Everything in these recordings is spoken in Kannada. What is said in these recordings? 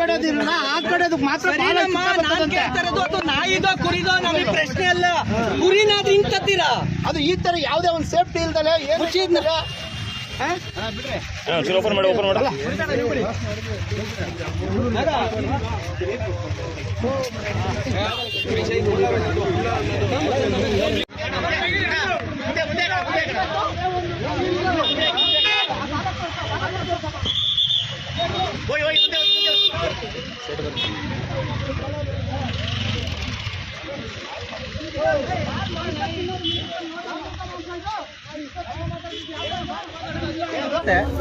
ಕಡೆದಿರಲ್ಲ ಆ ಅದು ಮಾತ್ರ ನಾಯಿದೋ ಕುರಿದೋ ನಮಗೆ ಪ್ರಶ್ನೆ ಅಲ್ಲ. ಕುರಿನಾದ್ ಹಿಂಗ್ ತತ್ತೀರಾ ಅದು ಈ ತರ ಯಾವ್ದೇ ಒಂದು ಸೇಫ್ಟಿ ಇಲ್ದಲೆ ಏನು ಮುಚ್ಚಿದ್ನ- ಓಪನ್ ಮಾಡಿ ಓಪನ್ ಮಾಡಲ್ಲ?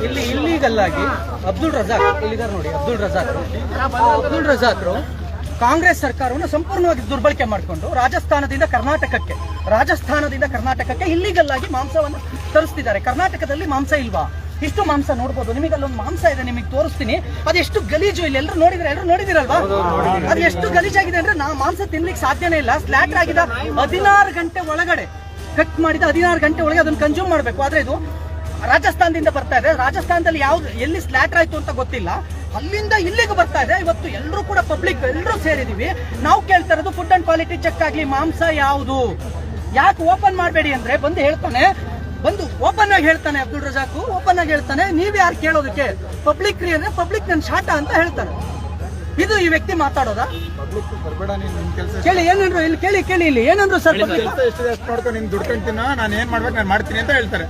ಇಲ್ಲಿ ಇಲ್ಲಿಗಲ್ಲಾಗಿ ಅಬ್ದುಲ್ ರಜಾಕ್ ಇಲ್ಲಿದ್ದಾರೆ ನೋಡಿ, ಅಬ್ದುಲ್ ರಜಾಕ್. ಅಬ್ದುಲ್ ರಜಾಕ್ರು ಕಾಂಗ್ರೆಸ್ ಸರ್ಕಾರವನ್ನು ಸಂಪೂರ್ಣವಾಗಿ ದುರ್ಬಳಕೆ ಮಾಡಿಕೊಂಡು ರಾಜಸ್ಥಾನದಿಂದ ಕರ್ನಾಟಕಕ್ಕೆ ರಾಜಸ್ಥಾನದಿಂದ ಕರ್ನಾಟಕಕ್ಕೆ ಇಲ್ಲಿಗಲ್ಲಾಗಿ ಮಾಂಸವನ್ನು ತರಿಸ್ತಿದ್ದಾರೆ. ಕರ್ನಾಟಕದಲ್ಲಿ ಮಾಂಸ ಇಲ್ವಾ? ಇಷ್ಟು ಮಾಂಸ ನೋಡ್ಬೋದು. ನಿಮಗೆ ಅಲ್ಲೊಂದು ಮಾಂಸ ಇದೆ ನಿಮಗೆ ತೋರಿಸ್ತೀನಿ. ಅದೆಷ್ಟು ಗಲೀಜು ಇಲ್ಲಿ? ಎಲ್ಲರೂ ನೋಡಿದ್ರೆ ಎಲ್ಲರೂ ನೋಡಿದಿರಲ್ವಾ? ಅದು ಎಷ್ಟು ಗಲೀಜಾಗಿದೆ ಅಂದ್ರೆ ನಾ ಮಾಂಸ ತಿನ್ಲಿಕ್ಕೆ ಸಾಧ್ಯನೇ ಇಲ್ಲ. ಸ್ಲ್ಯಾಟರ್ ಆಗಿದ ಹದಿನಾರು ಗಂಟೆ ಒಳಗಡೆ ಕಟ್ ಮಾಡಿದ ಹದಿನಾರು ಗಂಟೆ ಒಳಗೆ ಅದನ್ನು ಕನ್ಸ್ಯೂಮ್ ಮಾಡಬೇಕು. ಆದ್ರೆ ಇದು ರಾಜಸ್ಥಾನದಿಂದ ಬರ್ತಾ ಇದೆ. ರಾಜಸ್ಥಾನದಲ್ಲಿ ಯಾವ್ದು ಎಲ್ಲಿ ಸ್ಲ್ಯಾಟರ್ ಆಯ್ತು ಅಂತ ಗೊತ್ತಿಲ್ಲ. ಅಲ್ಲಿಂದ ಇಲ್ಲಿಗೆ ಬರ್ತಾ ಇದೆ. ಇವತ್ತು ಎಲ್ಲರೂ ಕೂಡ ಪಬ್ಲಿಕ್ ಎಲ್ಲರೂ ಸೇರಿದೀವಿ. ನಾವು ಕೇಳ್ತಾ ಇರೋದು ಫುಡ್ ಅಂಡ್ ಕ್ವಾಲಿಟಿ ಚೆಕ್ ಆಗ್ಲಿ ಮಾಂಸ ಯಾವುದು? ಯಾಕೆ ಓಪನ್ ಮಾಡಬೇಡಿ ಅಂದ್ರೆ ಬಂದು ಹೇಳ್ತಾನೆ ಬಂದು ಓಪನ್ ಆಗಿ ಹೇಳ್ತಾನೆ ಅಬ್ದುಲ್ ರಜಾಕು ಓಪನ್ ಆಗಿ ಹೇಳ್ತಾನೆ ನೀವ್ ಯಾರು ಕೇಳೋದಕ್ಕೆ? ಪಬ್ಲಿಕ್ ರೀ ಅಂದ್ರೆ ಪಬ್ಲಿಕ್ ನನ್ ಶಾಟ ಅಂತ ಹೇಳ್ತಾರೆ. ಇದು ಈ ವ್ಯಕ್ತಿ ಮಾತಾಡೋದಾ? ಕೇಳಿ ಏನಂದ್ರು ಇಲ್ಲಿ ಕೇಳಿ ಕೇಳಿ ಇಲ್ಲಿ ಏನಂದ್ರು ಸರ್ ನೀನ್ ನಾನು ಏನ್ ಮಾಡ್ಬೇಕು ನಾನು ಮಾಡ್ತೀನಿ ಅಂತ ಹೇಳ್ತಾರೆ.